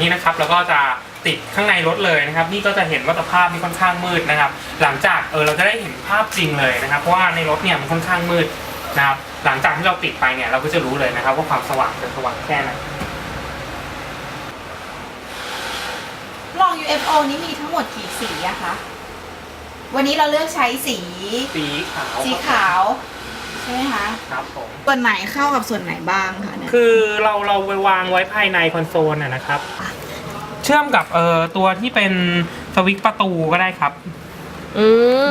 นี่นะครับแล้วก็จะติดข้างในรถเลยนะครับ นี่ก็จะเห็นว่าสภาพนี่ค่อนข้างมืดนะครับ หลังจากเออเราจะได้เห็นภาพจริงเลยนะครับ เพราะว่าในรถเนี่ยมันค่อนข้างมืดนะครับ หลังจากที่เราติดไปเนี่ยเราก็จะรู้เลยนะครับ ว่าความสว่างจะสว่างแค่ไหนลอง UFO นี้มีทั้งหมดกี่สีอะคะ วันนี้เราเลือกใช้สี สีขาว สีขาว ใช่ไหมคะครับผมส่วนไหนเข้ากับส่วนไหนบ้างคะเนี่ยคือเราเราไปวางไว้ภายในคอนโซลน่ะนะครับ เชื่อมกับเอ่อตัวที่เป็นสวิตช์ประตูก็ได้ครับ อื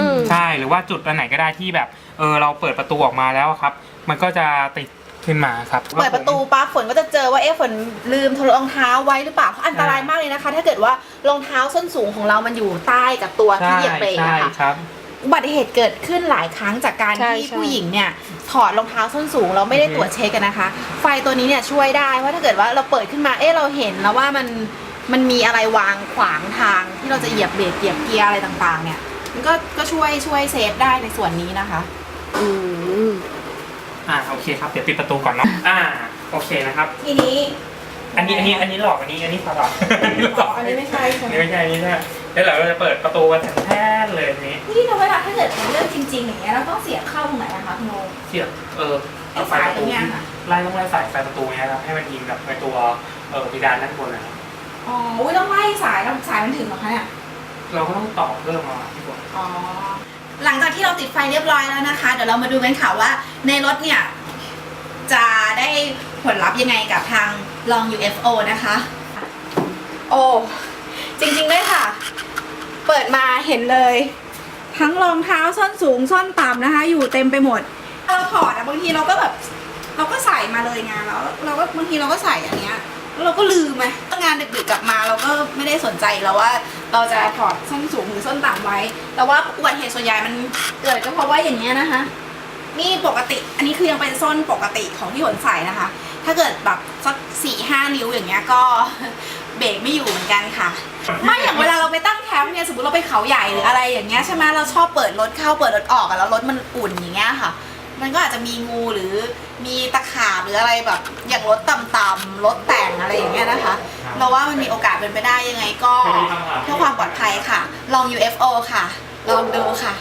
มใช่หรือว่าจุดอันไหนก็ได้ที่แบบเออเราเปิดประตูออกมาแล้วอะครับ มันก็จะติดขึ้นมาครับเปิดประตูปั๊บฝนก็จะเจอว่าเอ๊ะฝนลืมรองเท้าไว้หรือเปล่าเพราะอันตรายมากเลยนะคะ ถ้าเกิดว่ารองเท้าส้นสูงของเรามันอยู่ใต้กับตัวที่ใช่เหยียบเบรกใช่อะค่ะ ครับ อุบัติเหตุเกิดขึ้นหลายครั้งจากการใช่ที่ใช่ ผู้หญิงเนี่ยถอดรองเท้าส้นสูงเราไม่ได้อือฮึตรวจเช็คกันนะคะ ไฟตัวนี้เนี่ยช่วยได้เพราะถ้าเกิดว่าเราเปิดขึ้นมาเอ๊ะเราเห็นแล้วว่ามันมันมีอะไรวางขวางทางที่เราจะเหยียบเบรกเหยียบเกียร์อะไรต่างๆ เนี่ย มันก็ก็ช่วยช่วยเซฟได้ในส่วนนี้นะคะ อืม อ่าโอเคครับเดี๋ยวปิดประตูก่อนเนาะอ่าโอเคนะครับ ทีนี้อันนี้อันนี้อันนี้หลอกอันนี้อันนี้หลอกอันนี้หลอกอันนี้ไม่ใช่ใช่อันไหม นี้ไม่ใช่อันนี้ไม่ใช่ แล้วเราจะเปิดประตูกันแท้ๆเลยทีนี้นี่เราเวลาถ้าเกิดเป็นเรื่องจริงๆอย่างเงี้ยเราต้องเสียบเข้าตรงไหนนะคะคุณโนเสียบเออไอ้ไฟประตูสายเนี่ยค่ะ ไล่ต้องไล่สายไฟประตูเนี่ยครับให้มันยิงกับในตัวเออเพดานด้านบนนะครับอ๋ออุ๊ยต้องไล่สายแล้วสายมันถึงเหรอคะเนี่ย เราก็ต้องต่อเพิ่มมาที่บน อ๋อ หลังจากที่เราติดไฟเรียบร้อยแล้วนะคะ เดี๋ยวเรามาดูกันค่ะว่าในรถเนี่ย จะได้ผลลัพธ์ยังไงกับทางลอง UFO นะคะ โอ้ จริงๆเลยค่ะเปิ ดมาเห็นเลย ทั้งรองเท้าส้นสูงส้นต่ำนะคะ อยู่เต็มไปหมดเราถอดอะบางทีเราก็แบบ เราก็ใส่มาเลยไงานแล้วเราก็บางทีเราก็ใส่อย่างเงี้ยแล้วเราก็ลืมไหมงานดึกๆกลับมาเราก็ไม่ได้สนใจแล้วว่า เราจะถอดส้นสูงหรือส้นต่ำไว้ แต่ว่าอุบัติเหตุส่วนใหญ่มันเกิดก็เพราะว่าอย่างเงี้ยนะคะ นี่ปกติ อันนี้คือยังเป็นส้นปกติของที่หนใส่นะคะ ถ้าเกิดแบบสักสี่ห้านิ้วอย่างเงี้ยก็เบรกไม่อยู่เหมือนกันค่ะ ไม่อย่างเวลาเราไปตั้งแคมป์เนี่ยสมมติเราไปเขาใหญ่หรืออะไรอย่างเงี้ยใช่ไหมเราชอบเปิดรถเข้าเปิดรถออกอะแล้วรถมันอุ่นอย่างเงี้ยค่ะ มันก็อาจจะมีงูหรือมีตะขาบหรืออะไรแบบอย่างรถต่ำๆรถแต่งอะไรอย่างเงี้ยนะคะ เราว่ามันมีโอกาสเป็นไปได้ยังไงก็เพื่อความปลอดภัยค่ะ ลอง UFO ค่ะ ลองดูค่ะ